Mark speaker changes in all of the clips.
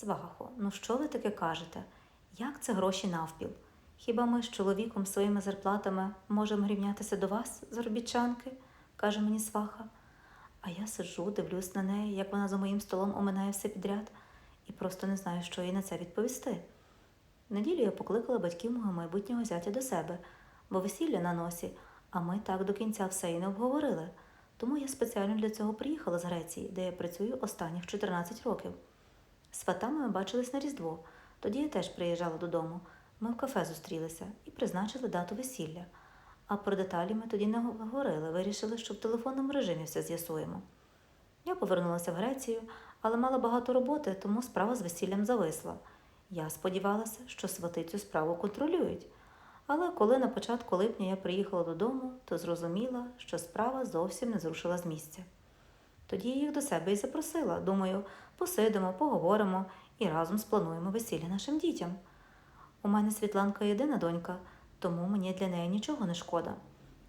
Speaker 1: Свахо, ну що ви таке кажете? Як це гроші навпіл? Хіба ми з чоловіком своїми зарплатами можемо рівнятися до вас, заробітчанки? каже мені сваха. А я сиджу, дивлюсь на неї, як вона за моїм столом оминає все підряд, і просто не знаю, що їй на це відповісти. Неділю я покликала батьків мого майбутнього зятя до себе, бо весілля на носі, а ми так до кінця все і не обговорили. Тому я спеціально для цього приїхала з Греції, де я працюю останніх 14 років. З фатами ми бачились на Різдво. Тоді я теж приїжджала додому. Ми в кафе зустрілися і призначили дату весілля. А про деталі ми тоді не говорили, вирішили, що в телефонному режимі все з'ясуємо. Я повернулася в Грецію, але мала багато роботи, тому справа з весіллям зависла. Я сподівалася, що свати цю справу контролюють. Але коли на початку липня я приїхала додому, то зрозуміла, що справа зовсім не зрушила з місця. Тоді їх до себе і запросила. Думаю, посидимо, поговоримо і разом сплануємо весілля нашим дітям. У мене Світланка єдина донька, тому мені для неї нічого не шкода.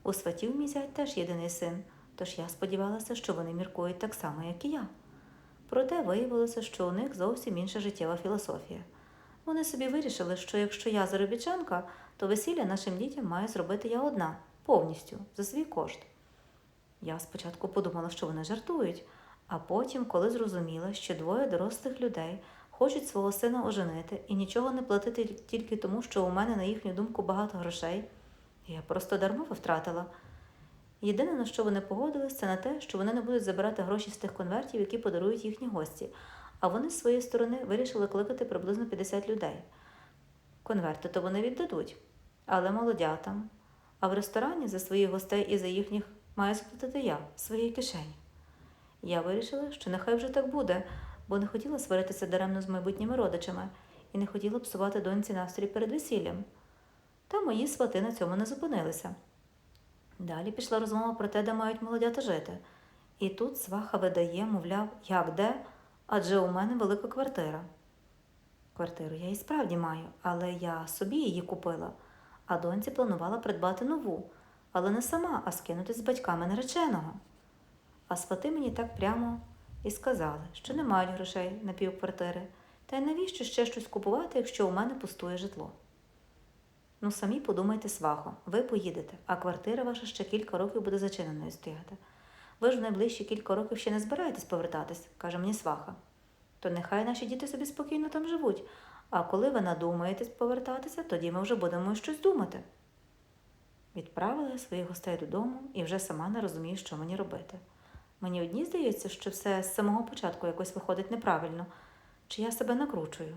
Speaker 1: У сватів мій зять теж єдиний син, тож я сподівалася, що вони міркують так само, як і я. Проте виявилося, що у них зовсім інша життєва філософія. Вони собі вирішили, що якщо я заробітчанка, то весілля нашим дітям маю зробити я одна, повністю, за свій кошт. Я спочатку подумала, що вони жартують, а потім, коли зрозуміла, що двоє дорослих людей хочуть свого сина оженити і нічого не платити тільки тому, що у мене, на їхню думку, багато грошей, я просто дармово втратила. Єдине, на що вони погодились, це на те, що вони не будуть забирати гроші з тих конвертів, які подарують їхні гості, а вони з своєї сторони вирішили кликати приблизно 50 людей. Конверти то вони віддадуть, але молодятам. А в ресторані за своїх гостей і за їхніх маю сплатити я з своєї кишені. Я вирішила, що нехай вже так буде, бо не хотіла сваритися даремно з майбутніми родичами і не хотіла псувати доньці настрій перед весіллям. Та мої свати на цьому не зупинилися. Далі пішла розмова про те, де мають молодята жити. І тут сваха видає, мовляв, як де, адже у мене велика квартира. Квартиру я і справді маю, але я собі її купила, а доньці планувала придбати нову, але не сама, а скинутись з батьками нареченого. А свати мені так прямо і сказали, що не мають грошей на півквартири, та й навіщо ще щось купувати, якщо у мене пустує житло. Ну, самі подумайте, свахо, ви поїдете, а квартира ваша ще кілька років буде зачиненою стояти. Ви ж в найближчі кілька років ще не збираєтесь повертатись, каже мені сваха. То нехай наші діти собі спокійно там живуть, а коли ви надумаєтесь повертатися, тоді ми вже будемо щось думати. Відправила своїх гостей додому і вже сама не розумію, що мені робити. Мені одні здається, що все з самого початку якось виходить неправильно, чи я себе накручую.